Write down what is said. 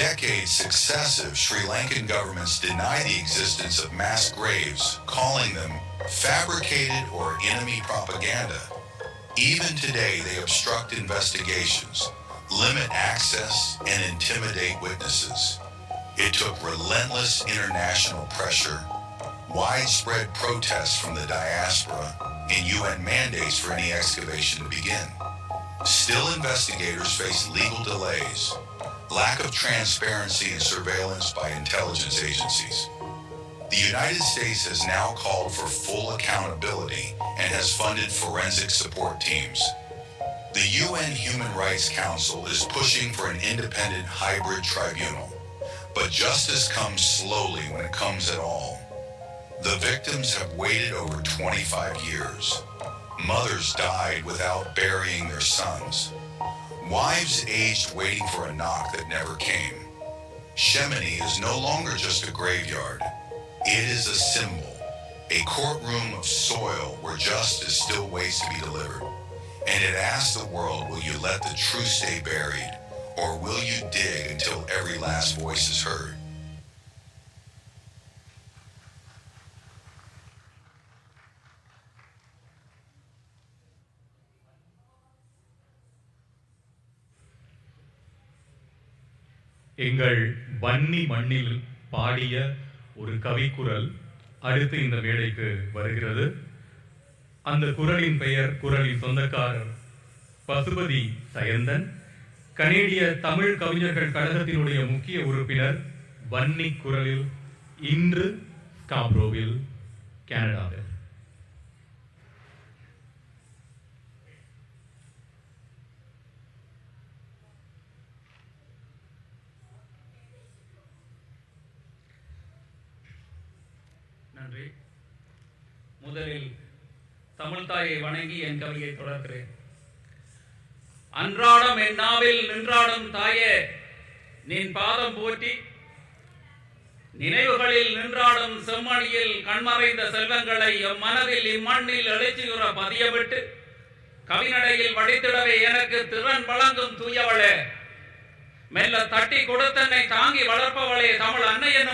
decades, successive Sri Lankan governments deny the existence of mass graves, calling them fabricated or enemy propaganda. Even today, they obstruct investigations, limit access, and intimidate witnesses. It took relentless international pressure, widespread protests from the diaspora, and UN mandates for any excavation to begin. Still, investigators face legal delays, lack of transparency and surveillance by intelligence agencies. The United States has now called for full accountability and has funded forensic support teams. The UN Human Rights Council is pushing for an independent hybrid tribunal, but justice comes slowly when it comes at all. The victims have waited over 25 years. Mothers died without burying their sons. Wives aged waiting for a knock that never came. Shemini is no longer just a graveyard. It is a symbol, a courtroom of soil where justice still waits to be delivered. And it asks the world, will you let the truth stay buried, or will you dig until every last voice is heard? எங்கள் வன்னி மண்ணில் பாடிய ஒரு கவிக்குரல் அடுத்து இந்த மேடைக்கு வருகிறது. அந்த குரலின் பெயர் குரலின் சொந்தக்காரர் பசுபதி சயந்தன். கனேடிய தமிழ் கவிஞர்கள் கழகத்தினுடைய முக்கிய உறுப்பினர் வன்னி குரலில் இன்று ஸ்காப்ரோவில் கனடாவில். நன்றி. முதலில் தமிழ் தாயை வணங்கி என் கவியை தொடர்கிறேன். அன்றாடம் என் நாவில் நின்றாடும் தாயே நின் பாதம் போற்றி நினைவுகளில் நின்றாடும் செம்மணியில் கண்மறைந்த செல்வங்களை எம் மனதில் இம்மண்ணில் எழுச்சியுற பதியவிட்டு கவிநடையில் வடித்திடவே எனக்கு திறன் வழங்கும் தூயவளே மெல்ல தட்டி கொடுத்தன்னை தாங்கி வளர்ப்பவளே தமிழ் அன்னை என்னும்